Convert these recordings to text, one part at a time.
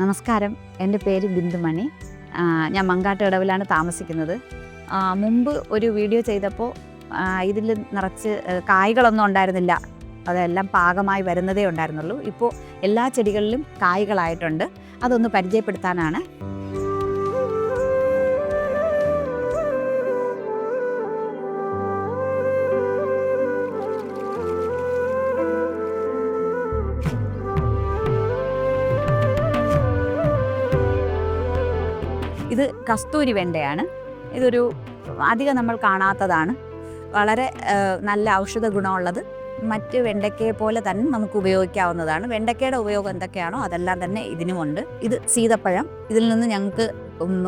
നമസ്കാരം. എന്റെ പേര് ബിന്ദുമണി ഞാൻ മങ്കാട്ട് ഇടവിലാണ് താമസിക്കുന്നത്. മുമ്പ് ഒരു വീഡിയോ ചെയ്തപ്പോൾ ഇതിൽ നിറച്ച് കായ്കളൊന്നും ഉണ്ടായിരുന്നില്ല. അതെല്ലാം പാകമായി വരുന്നതേ ഉണ്ടായിരുന്നുള്ളൂ. ഇപ്പോൾ എല്ലാ ചെടികളിലും കായ്കളായിട്ടുണ്ട്. അതൊന്ന് പരിചയപ്പെടുത്താനാണ് ഇത് കസ്തൂരി വെണ്ടയാണ്. ഇതൊരു അധികം നമ്മൾ കാണാത്തതാണ്. വളരെ നല്ല ഔഷധ ഗുണമുള്ളത്. മറ്റ് വെണ്ടയ്ക്കയെ പോലെ തന്നെ നമുക്ക് ഉപയോഗിക്കാവുന്നതാണ്. വെണ്ടയ്ക്കയുടെ ഉപയോഗം എന്തൊക്കെയാണോ അതെല്ലാം തന്നെ ഇതിനുമുണ്ട്. ഇത് സീതപ്പഴം. ഇതിൽ നിന്ന് ഞങ്ങൾക്ക്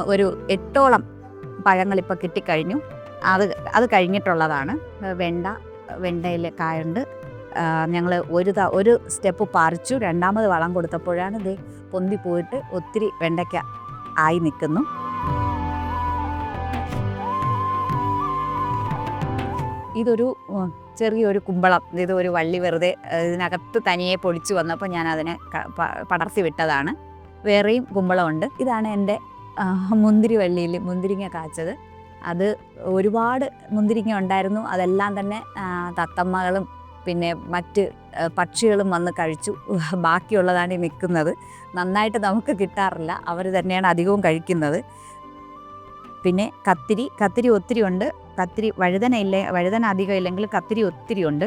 ഒരു എട്ടോളം പഴങ്ങൾ ഇപ്പോൾ കിട്ടിക്കഴിഞ്ഞു. അത് അത് കഴിഞ്ഞിട്ടുള്ളതാണ്. വെണ്ട വെണ്ടയിൽ കായുണ്ട്. ഞങ്ങൾ ഒരു ഒരു സ്റ്റെപ്പ് പറിച്ചു. രണ്ടാമത് വളം കൊടുത്തപ്പോഴാണ് ഇത് പൊന്തി പോയിട്ട് ഒത്തിരി വെണ്ടയ്ക്ക ആയി നിൽക്കുന്നു. ഇതൊരു ചെറിയൊരു കുമ്പളം. ഇത് ഒരു വള്ളി വെറുതെ ഇതിനകത്ത് തനിയെ പൊളിച്ചു വന്നപ്പോൾ ഞാൻ അതിനെ പടർത്തി വിട്ടതാണ്. വേറെയും കുമ്പളമുണ്ട്. ഇതാണ് എന്റെ മുന്തിരി വള്ളിയിൽ മുന്തിരിങ്ങ കാച്ചത്. അത് ഒരുപാട് മുന്തിരിങ്ങ ഉണ്ടായിരുന്നു. അതെല്ലാം തന്നെ തത്തമ്മകളും പിന്നെ മറ്റ് പക്ഷികളും വന്ന് കഴിച്ചു. ബാക്കിയുള്ളതാണ് ഈ നിൽക്കുന്നത് നന്നായിട്ട് നമുക്ക് കിട്ടാറില്ല. അവർ തന്നെയാണ് അധികവും കഴിക്കുന്നത്. പിന്നെ കത്തിരി കത്തിരി ഒത്തിരി ഉണ്ട്. കത്തിരി വഴുതന ഇല്ല വഴുതന അധികം ഇല്ലെങ്കിൽ കത്തിരി ഒത്തിരി ഉണ്ട്.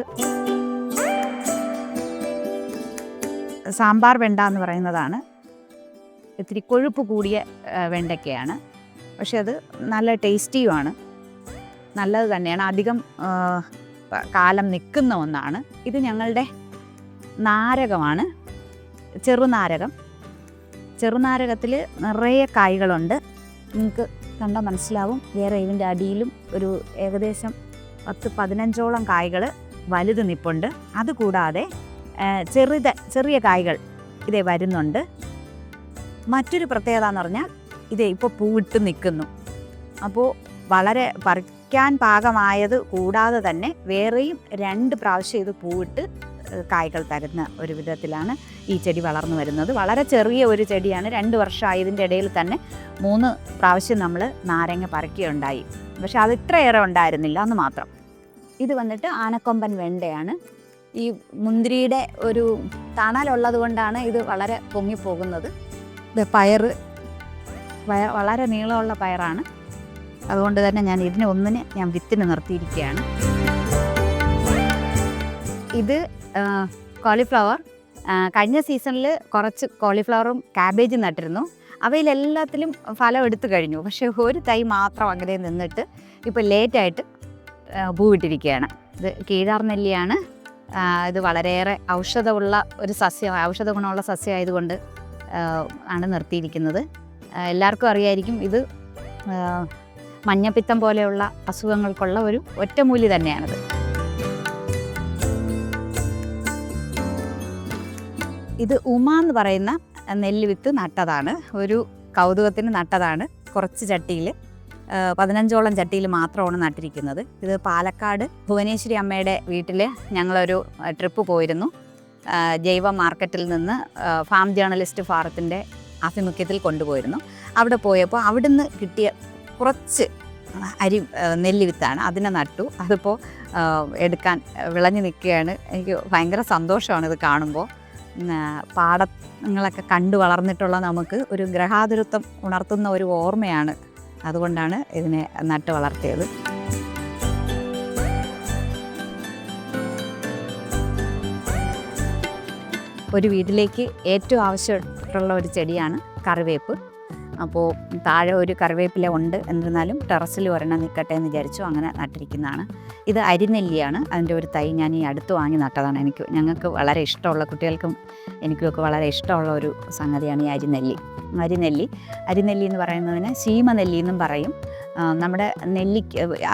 സാമ്പാർ വെണ്ട എന്ന് പറയുന്നതാണ്. ഇത്തിരി കൊഴുപ്പ് കൂടിയ വെണ്ടയ്ക്കയാണ്. പക്ഷെ അത് നല്ല ടേസ്റ്റിയുമാണ്. നല്ലത് തന്നെയാണ്. അധികം കാലം നിൽക്കുന്ന ഒന്നാണ്. ഇത് ഞങ്ങളുടെ നാരകമാണ്. ചെറുനാരകം. ചെറുനാരകത്തിൽ നിറയെ കായ്കളുണ്ട്. നിങ്ങൾക്ക് കണ്ടാൽ മനസ്സിലാവും. വേറെ ഇതിന്റെ അടിയിലും ഒരു ഏകദേശം പത്ത് പതിനഞ്ചോളം കായ്കൾ വലുത് നിപ്പുണ്ട്. അതുകൂടാതെ ചെറുത ചെറിയ കായ്കൾ ഇതേ വരുന്നുണ്ട്. മറ്റൊരു പ്രത്യേകത എന്ന് പറഞ്ഞാൽ ഇതേ ഇപ്പോൾ പൂവിട്ട് നിൽക്കുന്നു. അപ്പോൾ വളരെ പറിക്കാൻ പാകമായത് കൂടാതെ തന്നെ വേറെയും രണ്ട് പ്രാവശ്യം ഇത് പൂവിട്ട് കായ്കൾ തരുന്ന ഒരു വിധത്തിലാണ് ഈ ചെടി വളർന്നു വരുന്നത്. വളരെ ചെറിയ ഒരു ചെടിയാണ്. രണ്ട് വർഷമായി ഇതിന്റെ ഇടയിൽ തന്നെ മൂന്ന് പ്രാവശ്യം നമ്മൾ നാരങ്ങ പറക്കുകയുണ്ടായി. പക്ഷെ അത് ഇത്രയേറെ ഉണ്ടായിരുന്നില്ല എന്ന് മാത്രം. ഇത് വന്നിട്ട് ആനക്കൊമ്പൻ വെണ്ടയാണ്. ഈ മുന്തിരിയുടെ ഒരു തണലുള്ളത് കൊണ്ടാണ് ഇത് വളരെ പൊങ്ങിപ്പോകുന്നത് ഇത് പയറ് വളരെ നീളമുള്ള പയറാണ്. അതുകൊണ്ട് തന്നെ ഞാൻ ഇതിനെ ഒന്നിന് ഞാൻ വിത്തിന് നിർത്തിയിരിക്കുകയാണ്. ഇത് കോളിഫ്ലവർ കഴിഞ്ഞ സീസണിൽ കുറച്ച് കോളിഫ്ലവറും കാബേജും നട്ടിരുന്നു. അവയിലെല്ലാത്തിലും ഫലം എടുത്തു കഴിഞ്ഞു. പക്ഷേ ഒരു തൈ മാത്രം അങ്ങനെ നിന്നിട്ട് ഇപ്പോൾ ലേറ്റായിട്ട് പൂവിട്ടിരിക്കുകയാണ്. ഇത് കീഴാർ നെല്ലിയാണ്. ഇത് വളരെയേറെ ഔഷധമുള്ള ഒരു സസ്യം ഔഷധ ഗുണമുള്ള സസ്യമായതുകൊണ്ട് ആണ് നിർത്തിയിരിക്കുന്നത്. എല്ലാവർക്കും അറിയായിരിക്കും ഇത് മഞ്ഞപ്പിത്തം പോലെയുള്ള അസുഖങ്ങൾക്കുള്ള ഒരു ഒറ്റമൂലി തന്നെയാണത്. ഇത് ഉമ എന്ന് പറയുന്ന നെല്ല് വിത്ത് നട്ടതാണ്. ഒരു കൗതുകത്തിന് നട്ടതാണ്. കുറച്ച് ചട്ടിയിൽ പതിനഞ്ചോളം ചട്ടിയിൽ മാത്രമാണ് നട്ടിരിക്കുന്നത്. ഇത് പാലക്കാട് ഭുവനേശ്വരി അമ്മയുടെ വീട്ടിൽ ഞങ്ങളൊരു ട്രിപ്പ് പോയിരുന്നു. ജൈവ മാർക്കറ്റിൽ നിന്ന് ഫാം ജേർണലിസ്റ്റ് ഫാറത്തിന്റെ ആഭിമുഖ്യത്തിൽ കൊണ്ടുപോയിരുന്നു. അവിടെ പോയപ്പോൾ അവിടുന്ന് കിട്ടിയ കുറച്ച് അരി ആ, നെല്ല് വിത്താണ് അതിനെ നട്ടു. അതിപ്പോൾ എടുക്കാൻ വിളഞ്ഞു നിൽക്കുകയാണ്. എനിക്ക് ഭയങ്കര സന്തോഷമാണ് ഇത് കാണുമ്പോൾ പാടങ്ങളൊക്കെ കണ്ടു വളർന്നിട്ടുള്ള നമുക്ക് ഒരു ഗ്രഹാതുരത്വം ഉണർത്തുന്ന ഒരു ഓർമ്മയാണ് അതുകൊണ്ടാണ് ഇതിനെ നട്ട് വളർത്തിയത്. ഒരു വീട്ടിലേക്ക് ഏറ്റവും ആവശ്യമായിട്ടുള്ള ഒരു ചെടിയാണ് കറിവേപ്പ്. അപ്പോൾ താഴെ ഒരു കറിവേപ്പില ഉണ്ട് എന്നിരുന്നാലും ടെറസിൽ ഒരെണ്ണം നിൽക്കട്ടെ എന്ന് വിചാരിച്ചു അങ്ങനെ നട്ടിരിക്കുന്നതാണ്. ഇത് അരിനെല്ലിയാണ്. അതിന്റെ ഒരു തൈ ഞാൻ ഈ അടുത്ത് വാങ്ങി നട്ടതാണ്. എനിക്ക് ഞങ്ങൾക്ക് വളരെ ഇഷ്ടമുള്ള കുട്ടികൾക്കും എനിക്കുമൊക്കെ വളരെ ഇഷ്ടമുള്ള ഒരു സംഗതിയാണ് ഈ അരിനെല്ലി. അരിനെല്ലി. അരിനെല്ലി എന്ന് പറയുന്നതിന് ശീമനെല്ലി എന്നും പറയും. നമ്മുടെ നെല്ലി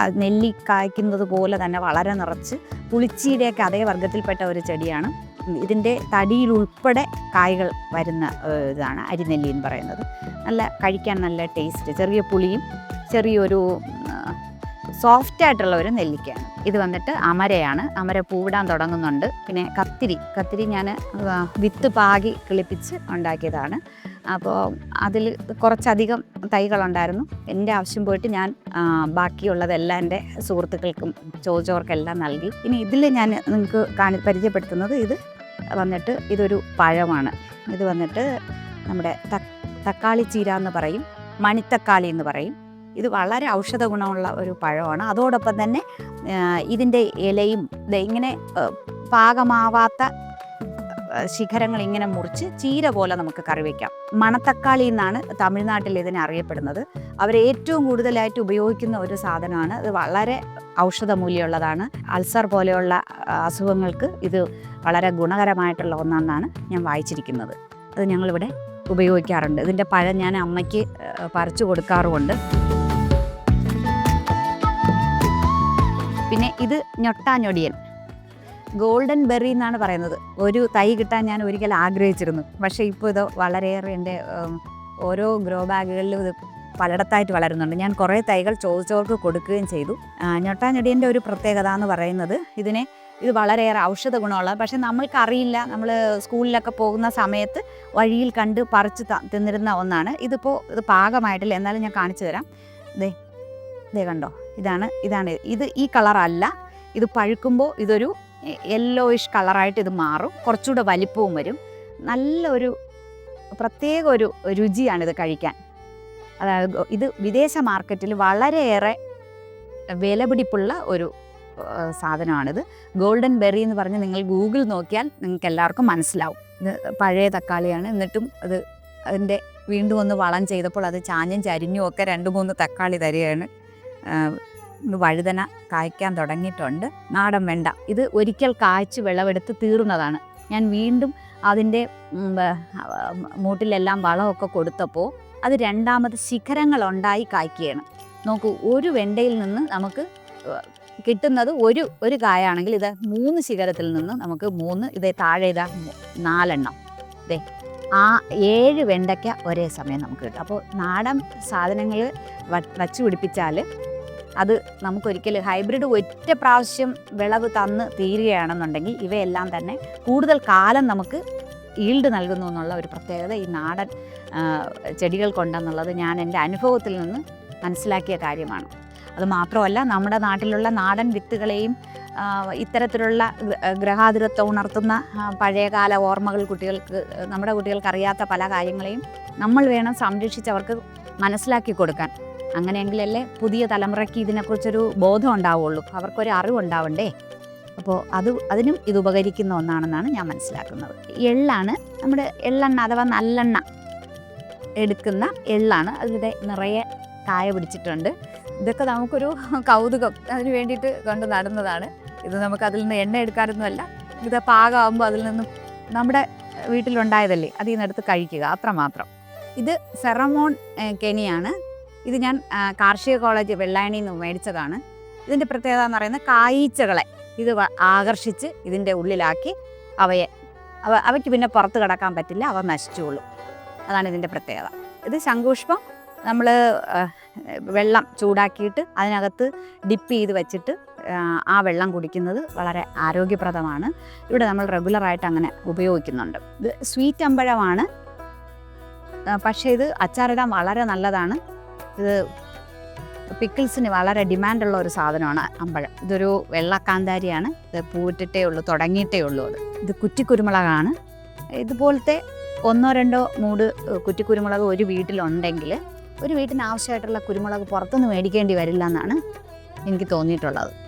നെല്ലി കായ്ക്കുന്നത് പോലെ തന്നെ വളരെ നിറച്ച് പുളിച്ചീടെയൊക്കെ അതേ വർഗത്തിൽപ്പെട്ട ഒരു ചെടിയാണ്. ഇതിന്റെ തടിയിൽ ഉൾപ്പെടെ കായ്കൾ വരുന്ന ഇതാണ് അരിനെല്ലി എന്ന് പറയുന്നത്. നല്ല കഴിക്കാൻ നല്ല ടേസ്റ്റ്. ചെറിയ പുളിയും ചെറിയൊരു സോഫ്റ്റ് ആയിട്ടുള്ള ഒരു നെല്ലിക്കയാണ്. ഇത് വന്നിട്ട് അമരയാണ്. അമര പൂവിടാൻ തുടങ്ങുന്നുണ്ട്. പിന്നെ കത്തിരി. കത്തിരി ഞാൻ വിത്ത് പാകി കിളിപ്പിച്ച് ഉണ്ടാക്കിയതാണ്. അപ്പോൾ അതിൽ കുറച്ചധികം തൈകളുണ്ടായിരുന്നു. എന്റെ ആവശ്യം പോയിട്ട് ഞാൻ ബാക്കിയുള്ളതെല്ലാം എന്റെ സുഹൃത്തുക്കൾക്കും ചോദിച്ചവർക്കെല്ലാം നൽകി. ഇനി ഇതിൽ ഞാൻ നിങ്ങൾക്ക് കാണി പരിചയപ്പെടുത്തുന്നത് ഇത് വന്നിട്ട് ഇതൊരു പഴമാണ്. ഇത് വന്നിട്ട് നമ്മുടെ തക് തക്കാളി ചീര എന്ന് പറയും മണിത്തക്കാളി എന്ന് പറയും. ഇത് വളരെ ഔഷധ ഗുണമുള്ള ഒരു പഴമാണ്. അതോടൊപ്പം തന്നെ ഇതിന്റെ ഇലയും ഇങ്ങനെ പാകമാവാത്ത ശിഖരങ്ങൾ ഇങ്ങനെ മുറിച്ച് ചീര പോലെ നമുക്ക് കറി വയ്ക്കാം മണത്തക്കാളി എന്നാണ് തമിഴ്നാട്ടിൽ ഇതിനെ അറിയപ്പെടുന്നത്. അവർ ഏറ്റവും കൂടുതലായിട്ട് ഉപയോഗിക്കുന്ന ഒരു സാധനമാണ്. ഇത് വളരെ ഔഷധ മൂല്യമുള്ളതാണ് അൾസർ പോലെയുള്ള അസുഖങ്ങൾക്ക് ഇത് വളരെ ഗുണകരമായിട്ടുള്ള ഒന്നാണെന്നാണ് ഞാൻ വായിച്ചിരിക്കുന്നത്. അത് ഞങ്ങളിവിടെ ഉപയോഗിക്കാറുണ്ട്. ഇതിന്റെ പഴം ഞാൻ അമ്മയ്ക്ക് പറിച്ചു കൊടുക്കാറുമുണ്ട്. പിന്നെ ഇത് ഞൊട്ടാഞ്ഞൊടിയൻ ഗോൾഡൻ ബെറി എന്നാണ് പറയുന്നത്. ഒരു തൈ കിട്ടാൻ ഞാൻ ഒരിക്കൽ ആഗ്രഹിച്ചിരുന്നു. പക്ഷേ ഇപ്പോൾ ഇത് വളരെയേറെ എന്റെ ഓരോ ഗ്രോ ബാഗുകളിലും ഇത് പലയിടത്തായിട്ട് വളരുന്നുണ്ട്. ഞാൻ കുറേ തൈകൾ ചോദിച്ചവർക്ക് കൊടുക്കുകയും ചെയ്തു. ആ, ഞൊട്ടാഞ്ഞൊടിയന്റെ ഒരു പ്രത്യേകത എന്ന് പറയുന്നത് ഇതിനെ ഇത് വളരെയേറെ ഔഷധ ഗുണമുള്ള പക്ഷേ നമ്മൾക്കറിയില്ല നമ്മൾ സ്കൂളിലൊക്കെ പോകുന്ന സമയത്ത് വഴിയിൽ കണ്ട് പറിച്ച് തിന്നിരുന്ന ഒന്നാണ്. ഇതിപ്പോൾ ഇത് പാകമായിട്ടില്ല. എന്നാലും ഞാൻ കാണിച്ചു തരാം. ദേ ദേ കണ്ടോ? ഇതാണ് ഇതാണ്. ഇത് ഈ കളറല്ല. ഇത് പഴുക്കുമ്പോൾ ഇതൊരു യെല്ലോയിഷ് കളറായിട്ട് ഇത് മാറും. കുറച്ചുകൂടെ വലിപ്പവും വരും. നല്ലൊരു പ്രത്യേക ഒരു രുചിയാണിത് കഴിക്കാൻ. അതായത് ഇത് വിദേശ മാർക്കറ്റിൽ വളരെയേറെ വിലപിടിപ്പുള്ള ഒരു സാധനമാണിത്. ഗോൾഡൻ ബെറി എന്ന് പറഞ്ഞ് നിങ്ങൾ ഗൂഗിൾ നോക്കിയാൽ നിങ്ങൾക്ക് എല്ലാവർക്കും മനസ്സിലാവും. ഇത് പഴയ തക്കാളിയാണ്. എന്നിട്ടും അത് അതിന്റെ വീണ്ടും ഒന്ന് വളം ചെയ്തപ്പോൾ അത് ചാഞ്ഞും ചരിഞ്ഞും ഒക്കെ രണ്ട് മൂന്ന് തക്കാളി തരികയാണ്. വഴുതന കായ്ക്കാൻ തുടങ്ങിയിട്ടുണ്ട്. നാടൻ വെണ്ട. ഇത് ഒരിക്കൽ കായ്ച്ച് വിളവെടുത്ത് തീർന്നതാണ്. ഞാൻ വീണ്ടും അതിന്റെ മൂട്ടിലെല്ലാം വളമൊക്കെ കൊടുത്തപ്പോൾ അത് രണ്ടാമത് ശിഖരങ്ങളുണ്ടായി കായ്ക്കുകയാണ്. നോക്കൂ ഒരു വെണ്ടയിൽ നിന്ന് നമുക്ക് കിട്ടുന്നത് ഒരു ഒരു കായാണെങ്കിൽ ഇത് മൂന്ന് ശിഖരത്തിൽ നിന്ന് നമുക്ക് മൂന്ന് ഇതേ താഴെ ഇതാ നാലെണ്ണം. ഇതേ ആ ഏഴ് വെണ്ടയ്ക്ക ഒരേ സമയം നമുക്ക് കിട്ടും. അപ്പോൾ നാടൻ സാധനങ്ങൾ വച്ചു പിടിപ്പിച്ചാൽ അത് നമുക്കൊരിക്കൽ ഹൈബ്രിഡ് ഒറ്റ പ്രാവശ്യം വിളവ് തന്ന് തീരുകയാണെന്നുണ്ടെങ്കിൽ ഇവയെല്ലാം തന്നെ കൂടുതൽ കാലം നമുക്ക് ഈൽഡ് നൽകുന്നു എന്നുള്ള ഒരു പ്രത്യേകത ഈ നാടൻ ചെടികൾ കൊണ്ടെന്നുള്ളത് ഞാൻ എന്റെ അനുഭവത്തിൽ നിന്ന് മനസ്സിലാക്കിയ കാര്യമാണ്. അത് മാത്രമല്ല നമ്മുടെ നാട്ടിലുള്ള നാടൻ വിത്തുകളെയും ഇത്തരത്തിലുള്ള ഗ്ര- ഗ്രഹാതുരത്വം ഉണർത്തുന്ന പഴയകാല ഓർമ്മകൾ കുട്ടികൾക്ക് നമ്മുടെ കുട്ടികൾക്ക് അറിയാത്ത പല കാര്യങ്ങളെയും നമ്മൾ വേണം സംരക്ഷിച്ച് അവർക്ക് മനസ്സിലാക്കി കൊടുക്കാൻ. അങ്ങനെയെങ്കിലല്ലേ പുതിയ തലമുറയ്ക്ക് ഇതിനെക്കുറിച്ചൊരു ബോധം ഉണ്ടാവുള്ളൂ. അവർക്കൊരു അറിവുണ്ടാവണ്ടേ? അപ്പോൾ അത് അതിനും ഇത് ഉപകരിക്കുന്ന ഒന്നാണെന്നാണ് ഞാൻ മനസ്സിലാക്കുന്നത്. എള്ളാണ് നമ്മുടെ എള്ളെണ്ണ അഥവാ നല്ലെണ്ണ എടുക്കുന്ന എള്ളാണ്. അതിന്റെ നിറയെ കായ പിടിച്ചിട്ടുണ്ട്. ഇതൊക്കെ നമുക്കൊരു കൗതുകം. അതിന് വേണ്ടിയിട്ട് കൊണ്ട് നടന്നതാണ്. ഇത് നമുക്ക് അതിൽ നിന്ന് എണ്ണ എടുക്കാനൊന്നുമല്ല. ഇത് പാകമാകുമ്പോൾ അതിൽ നിന്നും നമ്മുടെ വീട്ടിലുണ്ടായതല്ലേ? അതിൽ നിന്ന് എടുത്ത് കഴിക്കുക. അത്രമാത്രം. ഇത് സെറമോൺ കെനിയാണ്. ഇത് ഞാൻ കാർഷിക കോളേജ് വെള്ളായണിയിൽ നിന്ന് മേടിച്ചതാണ്. ഇതിന്റെ പ്രത്യേകത എന്ന് പറയുന്നത് കായീച്ചകളെ ഇത് ആകർഷിച്ച് ഇതിന്റെ ഉള്ളിലാക്കി അവയെ അവ അവയ്ക്ക് പിന്നെ പുറത്ത് കിടക്കാൻ പറ്റില്ല അവ നശിച്ചുകൊള്ളും. അതാണ് ഇതിന്റെ പ്രത്യേകത. ഇത് ശംഖുഷ്പം നമ്മൾ വെള്ളം ചൂടാക്കിയിട്ട് അതിനകത്ത് ഡിപ്പ് ചെയ്ത് വെച്ചിട്ട് ആ, വെള്ളം കുടിക്കുന്നത് വളരെ ആരോഗ്യപ്രദമാണ്. ഇവിടെ നമ്മൾ റെഗുലറായിട്ട് അങ്ങനെ ഉപയോഗിക്കുന്നുണ്ട്. ഇത് സ്വീറ്റ് അമ്പഴമാണ്. പക്ഷേ ഇത് അച്ചാറിടാൻ വളരെ നല്ലതാണ്. ഇത് പിക്കിൾസിന് വളരെ ഡിമാൻഡുള്ള ഒരു സാധനമാണ് അമ്പഴം. ഇതൊരു വെള്ളക്കാന്താരിയാണ്. ഇത് പൂവിട്ടിട്ടേ ഉള്ളൂ തുടങ്ങിയിട്ടേ ഉള്ളൂ അത്. ഇത് കുറ്റിക്കുരുമുളകാണ്. ഇതുപോലത്തെ ഒന്നോ രണ്ടോ മൂട് കുറ്റിക്കുരുമുളക് ഒരു വീട്ടിലുണ്ടെങ്കിൽ ഒരു വീട്ടിന് ആവശ്യമായിട്ടുള്ള കുരുമുളക് പുറത്തുനിന്ന് മേടിക്കേണ്ടി വരില്ല എന്നാണ് എനിക്ക് തോന്നിയിട്ടുള്ളത്.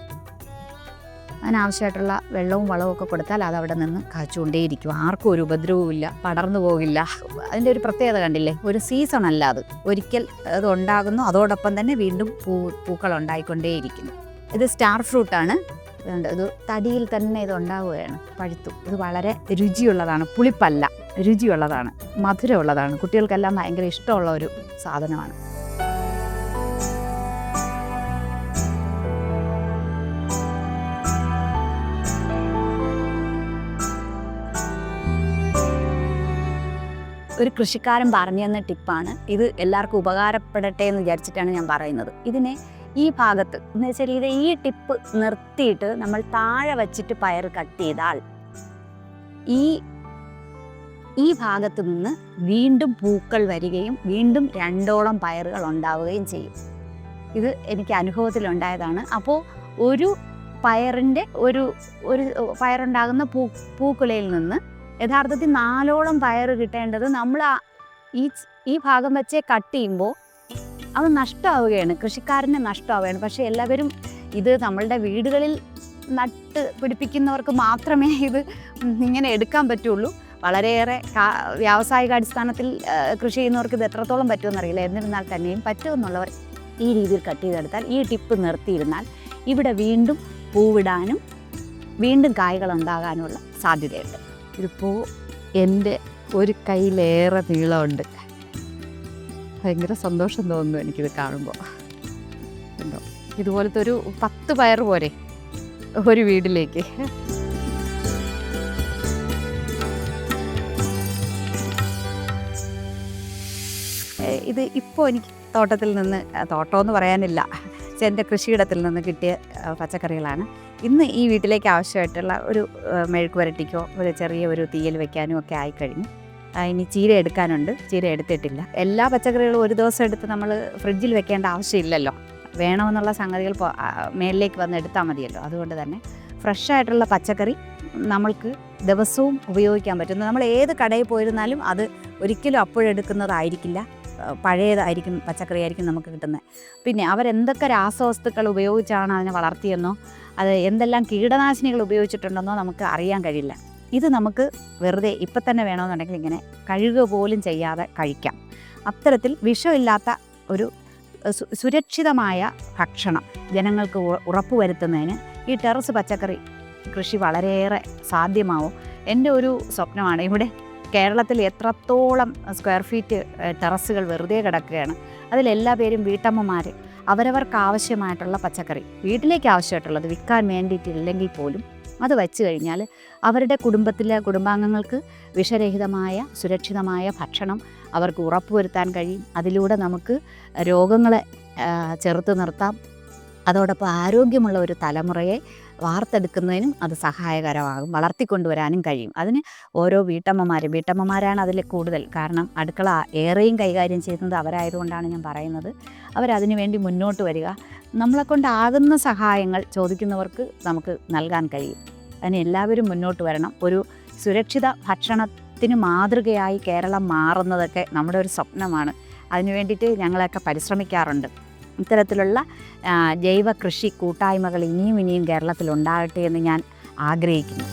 അതിനാവശ്യമായിട്ടുള്ള വെള്ളവും വളവും ഒക്കെ കൊടുത്താൽ അത് അവിടെ നിന്ന് കാച്ചുകൊണ്ടേയിരിക്കും. ആർക്കും ഒരു ഉപദ്രവവും ഇല്ല പടർന്നു പോകില്ല. അതിന്റെ ഒരു പ്രത്യേകത കണ്ടില്ലേ? ഒരു സീസൺ അല്ല അത്. ഒരിക്കൽ അത് ഉണ്ടാകുന്നു അതോടൊപ്പം തന്നെ വീണ്ടും പൂ പൂക്കൾ ഉണ്ടായിക്കൊണ്ടേയിരിക്കുന്നു. ഇത് സ്റ്റാർ ഫ്രൂട്ടാണ് ഇതുണ്ട് ഇത് തടിയിൽ തന്നെ ഇത് ഉണ്ടാവുകയാണ്. പഴുത്തു. ഇത് വളരെ രുചിയുള്ളതാണ്. പുളിപ്പല്ല രുചിയുള്ളതാണ് മധുരമുള്ളതാണ്. കുട്ടികൾക്കെല്ലാം ഭയങ്കര ഇഷ്ടമുള്ള ഒരു സാധനമാണ്. ഒരു കൃഷിക്കാരൻ പറഞ്ഞു തന്ന ടിപ്പാണ്. ഇത് എല്ലാവർക്കും ഉപകാരപ്പെടട്ടെ എന്ന് വിചാരിച്ചിട്ടാണ് ഞാൻ പറയുന്നത്. ഇതിനെ ഈ ഭാഗത്ത് എന്ന് വെച്ചാൽ ഇത് ഈ ടിപ്പ് നിർത്തിയിട്ട് നമ്മൾ താഴെ വച്ചിട്ട് പയർ കട്ട് ചെയ്താൽ ഈ ഈ ഭാഗത്ത് നിന്ന് വീണ്ടും പൂക്കൾ വരികയും വീണ്ടും രണ്ടോളം പയറുകൾ ഉണ്ടാവുകയും ചെയ്യും. ഇത് എനിക്ക് അനുഭവത്തിലുണ്ടായതാണ്. അപ്പോൾ ഒരു പയറിന്റെ ഒരു ഒരു പയറുണ്ടാകുന്ന പൂ പൂക്കുലയിൽ നിന്ന് യഥാർത്ഥത്തിൽ നാലോളം പയർ കിട്ടേണ്ടത് നമ്മൾ ഈ ഈ ഭാഗം വെച്ചേ കട്ട് ചെയ്യുമ്പോൾ അത് നഷ്ടമാവുകയാണ് കൃഷിക്കാരന് നഷ്ടമാവുകയാണ് പക്ഷേ എല്ലാവരും ഇത് നമ്മളുടെ വീടുകളിൽ നട്ട് പിടിപ്പിക്കുന്നവർക്ക് മാത്രമേ ഇത് ഇങ്ങനെ എടുക്കാൻ പറ്റുള്ളൂ. വളരെയേറെ വ്യാവസായിക അടിസ്ഥാനത്തിൽ കൃഷി ചെയ്യുന്നവർക്ക് ഇത് എത്രത്തോളം പറ്റുമെന്നറിയില്ല. എന്നിരുന്നാൽ തന്നെയും പറ്റുമെന്നുള്ളവർ ഈ രീതിയിൽ കട്ട് ചെയ്തെടുത്താൽ ഈ ടിപ്പ് നിർത്തിയിരുന്നാൽ ഇവിടെ വീണ്ടും പൂവിടാനും വീണ്ടും കായ്കൾ ഉണ്ടാകാനുള്ള സാധ്യതയുണ്ട്. ഇതിപ്പോൾ എന്റെ ഒരു കയ്യിലേറെ നീളമുണ്ട്. ഭയങ്കര സന്തോഷം തോന്നുന്നു എനിക്കിത് കാണുമ്പോൾ ഉണ്ടോ ഇതുപോലത്തെ ഒരു പത്ത് പയർ പോലെ ഒരു വീട്ടിലേക്ക്. ഏ, ഇത് ഇപ്പോൾ എനിക്ക് തോട്ടത്തിൽ നിന്ന് തോട്ടമെന്ന് പറയാനില്ല. എന്റെ കൃഷിയിടത്തിൽ നിന്ന് കിട്ടിയ പച്ചക്കറികളാണ്. ഇന്ന് ഈ വീട്ടിലേക്ക് ആവശ്യമായിട്ടുള്ള ഒരു മെഴുക്ക് വരട്ടിക്കോ ഒരു ചെറിയ ഒരു തീയൽ വെക്കാനും ഒക്കെ ആയിക്കഴിഞ്ഞു. ഇനി ചീര എടുക്കാനുണ്ട്. ചീര എടുത്തിട്ടില്ല. എല്ലാ പച്ചക്കറികളും ഒരു ദിവസം എടുത്ത് നമ്മൾ ഫ്രിഡ്ജിൽ വെക്കേണ്ട ആവശ്യമില്ലല്ലോ. വേണമെന്നുള്ള സംഗതികൾ മേലിലേക്ക് വന്ന് എടുത്താൽ മതിയല്ലോ. അതുകൊണ്ട് തന്നെ ഫ്രഷ് ആയിട്ടുള്ള പച്ചക്കറി നമ്മൾക്ക് ദിവസവും ഉപയോഗിക്കാൻ പറ്റുന്നു. നമ്മൾ ഏത് കടയിൽ പോയിരുന്നാലും അത് ഒരിക്കലും അപ്പോഴെടുക്കുന്നതായിരിക്കില്ല. പഴയതായിരിക്കും പച്ചക്കറി ആയിരിക്കും നമുക്ക് കിട്ടുന്നത്. പിന്നെ അവരെന്തൊക്കെ രാസവസ്തുക്കൾ ഉപയോഗിച്ചാണ് അതിനെ വളർത്തിയെന്നോ അത് എന്തെല്ലാം കീടനാശിനികൾ ഉപയോഗിച്ചിട്ടുണ്ടെന്നോ നമുക്ക് അറിയാൻ കഴിയില്ല. ഇത് നമുക്ക് വെറുതെ ഇപ്പം തന്നെ വേണമെന്നുണ്ടെങ്കിൽ ഇങ്ങനെ കഴുകുക പോലും ചെയ്യാതെ കഴിക്കാം. അത്തരത്തിൽ വിഷമില്ലാത്ത ഒരു സുരക്ഷിതമായ ഭക്ഷണം ജനങ്ങൾക്ക് ഉറപ്പ് ഉറപ്പുവരുത്തുന്നതിന് ഈ ടെറസ് പച്ചക്കറി കൃഷി വളരെയേറെ സാധ്യമാവും. എന്റെ ഒരു സ്വപ്നമാണ് ഇവിടെ കേരളത്തിൽ എത്രത്തോളം സ്ക്വയർ ഫീറ്റ് ടെറസുകൾ വെറുതെ കിടക്കുകയാണ്. അതിലെല്ലാ പേരും വീട്ടമ്മമാർ അവരവർക്ക് ആവശ്യമായിട്ടുള്ള പച്ചക്കറി വീട്ടിലേക്ക് ആവശ്യമായിട്ടുള്ളത് വിൽക്കാൻ വേണ്ടിയിട്ടില്ലെങ്കിൽ പോലും അത് വെച്ച് കഴിഞ്ഞാൽ അവരുടെ കുടുംബത്തിലെ കുടുംബാംഗങ്ങൾക്ക് വിഷരഹിതമായ സുരക്ഷിതമായ ഭക്ഷണം അവർക്ക് ഉറപ്പുവരുത്താൻ കഴിയും. അതിലൂടെ നമുക്ക് രോഗങ്ങളെ ചെറുത്ത് നിർത്താം. അതോടൊപ്പം ആരോഗ്യമുള്ള ഒരു തലമുറയെ വാർത്തെടുക്കുന്നതിനും അത് സഹായകരമാകും വളർത്തിക്കൊണ്ടുവരാനും കഴിയും. അതിന് ഓരോ വീട്ടമ്മമാരും വീട്ടമ്മമാരാണ് അതിൽ കൂടുതൽ. കാരണം അടുക്കള ഏറെയും കൈകാര്യം ചെയ്യുന്നത് അവരായതുകൊണ്ടാണ് ഞാൻ പറയുന്നത്. അവരതിനു വേണ്ടി മുന്നോട്ട് വരിക. നമ്മളെ കൊണ്ടാകുന്ന സഹായങ്ങൾ ചോദിക്കുന്നവർക്ക് നമുക്ക് നൽകാൻ കഴിയും. അതിന് എല്ലാവരും മുന്നോട്ട് വരണം. ഒരു സുരക്ഷിത ഭക്ഷണത്തിന് മാതൃകയായി കേരളം മാറുന്നതൊക്കെ നമ്മുടെ ഒരു സ്വപ്നമാണ്. അതിനു വേണ്ടിയിട്ട് ഞങ്ങളൊക്കെ പരിശ്രമിക്കാറുണ്ട്. ഇത്തരത്തിലുള്ള ജൈവ കൃഷി കൂട്ടായ്മകൾ ഇനിയും ഇനിയും കേരളത്തിൽ ഉണ്ടാകട്ടെ എന്ന് ഞാൻ ആഗ്രഹിക്കുന്നു.